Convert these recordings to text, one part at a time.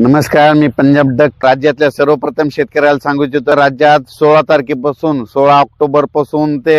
नमस्कार मी पंजाब डक राज्यातल्या सर्वप्रथम शेतकऱ्याला सांगू इच्छितो राज्यात सोळा तारखेपासून सोळा ऑक्टोबरपासून ते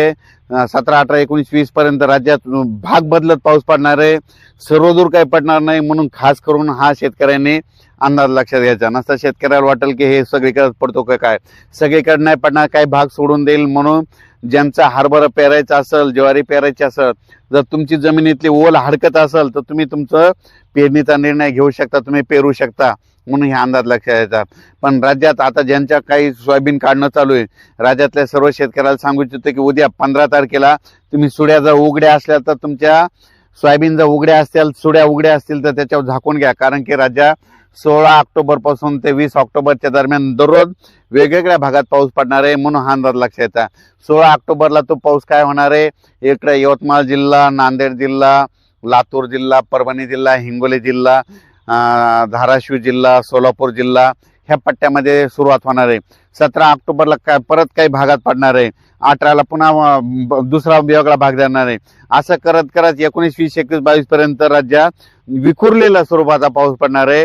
सतरा अठरा एकोणीस वीस पर्यंत राज्यात भाग बदलत पाऊस पडणार आहे. सर्वदूर काही पडणार नाही म्हणून खास करून हा शेतकऱ्यांनी अंदाज लक्षात घ्यायचा. नसता शेतकऱ्याला वाटेल की हे सगळीकडे पडतो का काय? सगळीकडे नाही पडणार काही भाग सोडून देईल म्हणून ज्यांचा हरभरा पेरायचा असेल ज्वारी पेरायची असेल जर तुमची जमिनीतली ओल हडकत असेल तर तुम्ही तुमचं पेरणीचा निर्णय घेऊ शकता तुम्ही पेरू शकता म्हणून हे अंदाज लक्षात येतात. पण राज्यात आता ज्यांच्या काही सोयाबीन काढणं चालू आहे राज्यातल्या सर्व शेतकऱ्याला सांगू इच्छितो की उद्या पंधरा तारखेला तुम्ही सुड्या जर उघड्या असल्या तर तुमच्या सोयाबीन जर उघड्या असतील सुड्या उघड्या असतील तर त्याच्यावर झाकून घ्या. कारण की राज्या सोळा ऑक्टोबरपासून ते वीस ऑक्टोबरच्या दरम्यान दररोज वेगवेगळ्या भागात पाऊस पडणार आहे म्हणून हा अंदाज लक्षात येतात सोळा ऑक्टोबरला तो पाऊस काय होणार आहे? इकडे यवतमाळ जिल्हा नांदेड जिल्हा लातूर जिल्हा परभणी जिल्हा हिंगोली जिल्हा धाराशिव जिल्हा सोलापूर जिल्हा ह्या पट्ट्यामध्ये सुरुवात होणार आहे. सतरा ऑक्टोबरला काय परत काही भागात पडणार आहे. अठराला पुन्हा दुसरा वेगळा भाग जाणार आहे. असं करत करत एकोणीस वीस एकवीस बावीसपर्यंत राज्यात विखुरलेला स्वरूपाचा पाऊस पडणार आहे.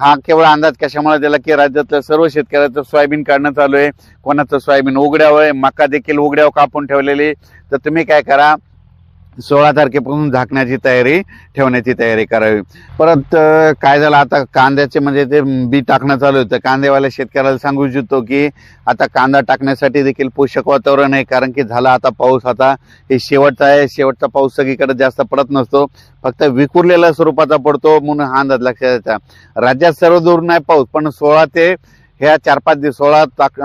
हा केवळ अंदाज कशामुळे दिला की राज्यातल्या सर्व शेतकऱ्याचं सोयाबीन काढणं चालू आहे? कोणाचं सोयाबीन उघड्यावर आहे? मका देखील उघड्यावर कापून ठेवलेली तर तुम्ही काय करा सोळा तारखेपासून झाकण्याची तयारी ठेवण्याची तयारी करावी. परत काय झालं आता कांद्याचे म्हणजे ते बी टाकणं चालू होतं कांदेवाल्या शेतकऱ्याला सांगू इच्छितो की आता कांदा टाकण्यासाठी देखील पोषक वातावरण आहे कारण की झाला आता पाऊस आता. हे शेवटचा आहे शेवटचा पाऊस सगळीकडे जास्त पडत नसतो. फक्त विखुरलेल्या स्वरूपाचा पडतो म्हणून हा अंदाज लक्षात येता. राज्यात सर्व दूर नाही पाऊस पण सोळा ते ह्या चार पाच दिवस सोळा ताक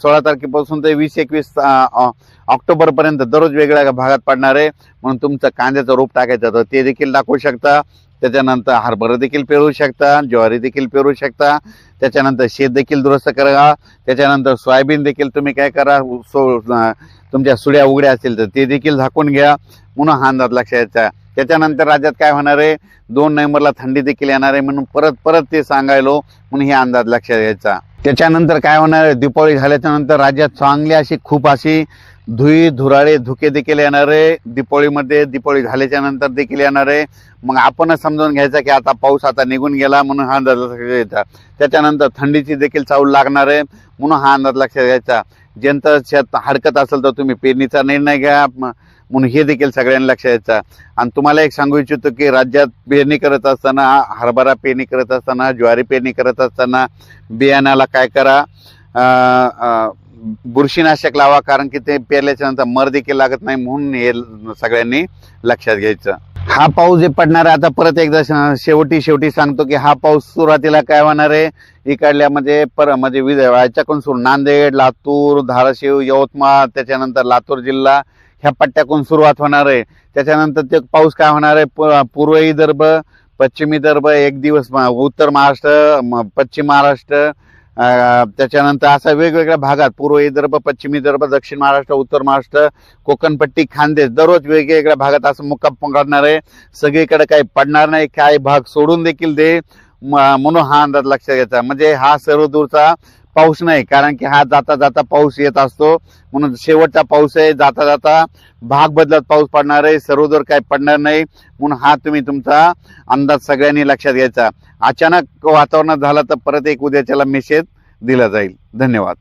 सोळा तारखेपासून ते वीस एकवीस ऑक्टोबरपर्यंत दररोज वेगळ्या भागात पडणार आहे. म्हणून तुमचं कांद्याचं रोप टाकायचं तर ते देखील दाखवू शकता. त्याच्यानंतर हरभरा देखील पेरू शकता ज्वारी देखील पेरू शकता. त्याच्यानंतर शेत देखील दुरुस्त करा. त्याच्यानंतर सोयाबीन देखील तुम्ही काय करा. सो तुमच्या सुड्या उघड्या असतील तर ते देखील झाकून घ्या. म्हणून हा अंदाज लक्षात यायचा त्याच्यानंतर राज्यात काय होणार आहे? दोन नोव्हेंबरला थंडी देखील येणार आहे. म्हणून परत परत ते सांगायलो. म्हणून हे अंदाज लक्षात घ्यायचा. त्याच्यानंतर काय होणार? दीपावली झाल्याच्यानंतर राज्यात चांगली अशी खूप अशी धुई धुराळे धुके देखील येणार आहे. दीपावलीमध्ये दीपावली झाल्याच्यानंतर देखील येणार आहे. मग आपणच समजून घ्यायचा की आता पाऊस आता निघून गेला म्हणून हा अंदाज लक्षात घ्यायचा. त्याच्यानंतर थंडीची देखील चावल लागणार आहे म्हणून हा अंदाज लक्षात घ्यायचा. ज्यांचं शेत हडकत असेल तर तुम्ही पेरणीचा निर्णय घ्या. म्हणून हे देखील सगळ्यांना लक्षात यायचा आणि तुम्हाला एक सांगू इच्छितो की राज्यात पेरणी करत असताना हरभरा पेरणी करत असताना ज्वारी पेरणी करत असताना बियाण्याला काय करा? बुरशीनाशक लावा कारण की ते पेरल्याच्या नंतर मर देखील लागत नाही म्हणून हे सगळ्यांनी लक्षात घ्यायचं. हा पाऊस जे पडणार आहे आता परत एकदा शेवटी शेवटी सांगतो की हा पाऊस सुरुवातीला काय होणार आहे? इकडल्या म्हणजे पर म्हणजे विद- याच्याकडून सुरू नांदेड लातूर धाराशिव यवतमाळ त्याच्यानंतर लातूर जिल्हा ह्या पट्ट्याकून सुरुवात होणार आहे. त्याच्यानंतर ते पाऊस काय होणार आहे? पूर्व विदर्भ पश्चिम विदर्भ एक दिवस उत्तर महाराष्ट्र पश्चिम महाराष्ट्र त्याच्यानंतर असा वेगवेगळ्या भागात पूर्व विदर्भ पश्चिम विदर्भ दक्षिण महाराष्ट्र उत्तर महाराष्ट्र कोकणपट्टी खानदेश दररोज वेगवेगळ्या भागात असं मुक्काम पकडणार आहे. सगळीकडे काही पडणार नाही काही भाग सोडून देखील दे. म्हणून हा अंदाज लक्षात घ्यायचा म्हणजे हा सर्व दूरचा पाऊस नाही कारण की हा जाता जाता पाऊस येत असतो. म्हणून शेवटचा पाऊस आहे जाता जाता भाग बदलत पाऊस पडणार आहे सर्वदूर काही पडणार नाही. म्हणून हा तुम्ही तुमचा अंदाज सगळ्यांनी लक्षात घ्यायचा. अचानक वातावरणात झाला तर परत एक उद्याच्याला मेसेज दिला जाईल. धन्यवाद.